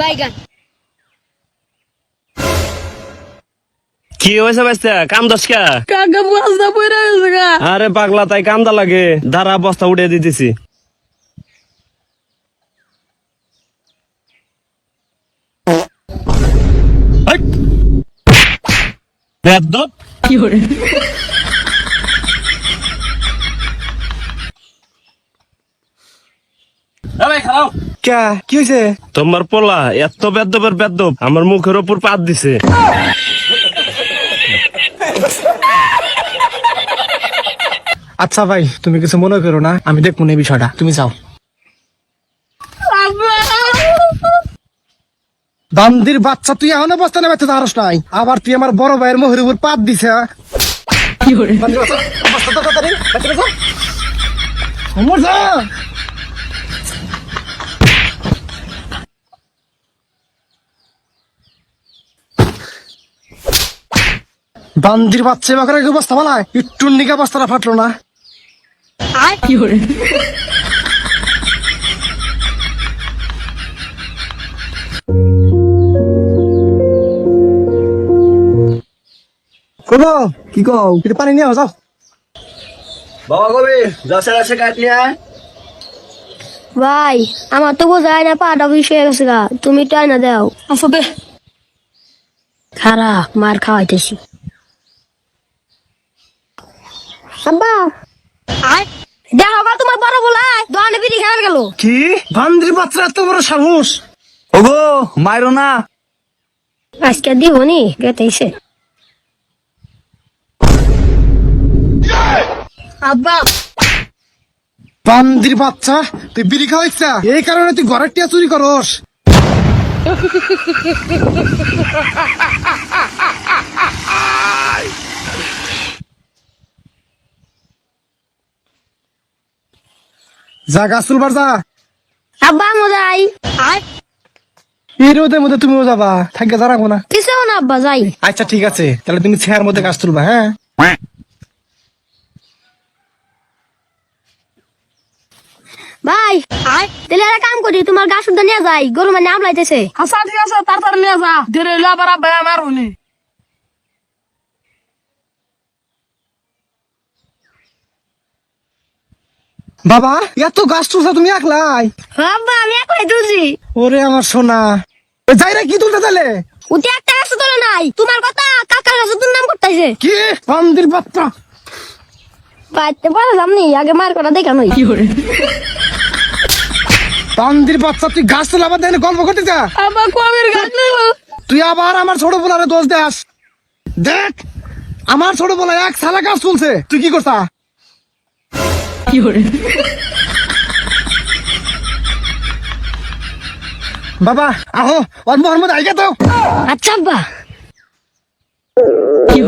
বাইগান। কি হয়েছে বাইস্তা? কাম দশ কা? কাকা বস্তা পড়ে গেছে গা? আরে পাগলা তাই কামদা লাগে। দাঁড়া বস্তা উঠে দিতেছি। কি কে কি হয়েছে তোমার পোলা এত বেদ্যপের বেদ্যপ আমার মুখের ওপর পাত দিছে। আচ্ছা ভাই তুমি কিছু মনে করো না আমি দেখব না এই বিষয়টা। তুমি যাও। বান্দির বাচ্চা তুই এখনও বস্তা নেবে তো আরস নাই। আবার তুই আমার বড় ভাইয়ের মোহরের উপর পাত দিছে হ্যাঁ? কি করে? বান্দির বাচ্চা, বস্তা দাও তাড়াতাড়ি, বাচ্চা বাচ্চা। অমর যা। বান্দির বাচ্চা এবার কি বস্তা বলায় একটু নিকা বস্তাটা ফাটলো না। কি করে? কি কও? একটু পানি নিয়ে যাও। বাবা কবি আসে কাটলিয়া ভাই আমার তো বোঝায় না পাটা বিষ হয়ে গেছে গা। তুমি টাই না দাও খারাপ মার খাওয়াইতেছি। আব্বা। দেখো গা তোমার বড় বলাই দোকানে বিড়ি খাওয়ার গেল। কি? বান্দির বাচ্চা এত বড় সাহস। ওগো মাইরো না। আজকে দিব নি গেতেছে আব্বা। বান্দির বাচ্চা তুই বিড়ি খাওয়াইছ? এই কারণে তুই ঘরের টিয়া চুরি করস। যা গাছ তুলবার যা। আব্বা মজাই এই রোদের মধ্যে তুমিও যাবা। থাকে দাঁড়াবো না কিছু না আব্বা যাই। আচ্ছা ঠিক আছে। তাহলে তুমি ছেয়ার মধ্যে গাছ তুলবা হ্যাঁ ভাই তাহলে একটা কাম করি তোমার গাছ শুদ্ধ নিয়ে যাই। গরু মানে আমলাইতেছে হাসা ঠিক আছে তাড়াতাড়ি নিয়ে যা। ধীরে আবার আব্বা আমার উনি বাবা এত গাছ তুলছা তুমি একলাই? আব্বা আমি একলাই তুলছি। ওরে আমার সোনা। এ যাই রে কি তুলতে তাহলে? উঠে একটা গাছ তোলে নাই। তোমার কথা কাকার গাছ তোর নাম করতেছে। কি? বান্দির বাচ্চা পাইতে পারলাম নি আগে মার করা দেখা নই কি করে বান্দির বাচ্চা তুই গাছ তোলা আবার দেখে গল্প করতে যা। আব্বা কবির গাছ নেব? তুই আবার আমার ছোট বোলারে দোষ দেস। দেখ আমার ছোট বোলা এক সালা গাছ তুলছে। তুই কি করছা বাবা আহো ওর মোহাম্মদ আইগা তো। আচ্ছা আব্বা। কি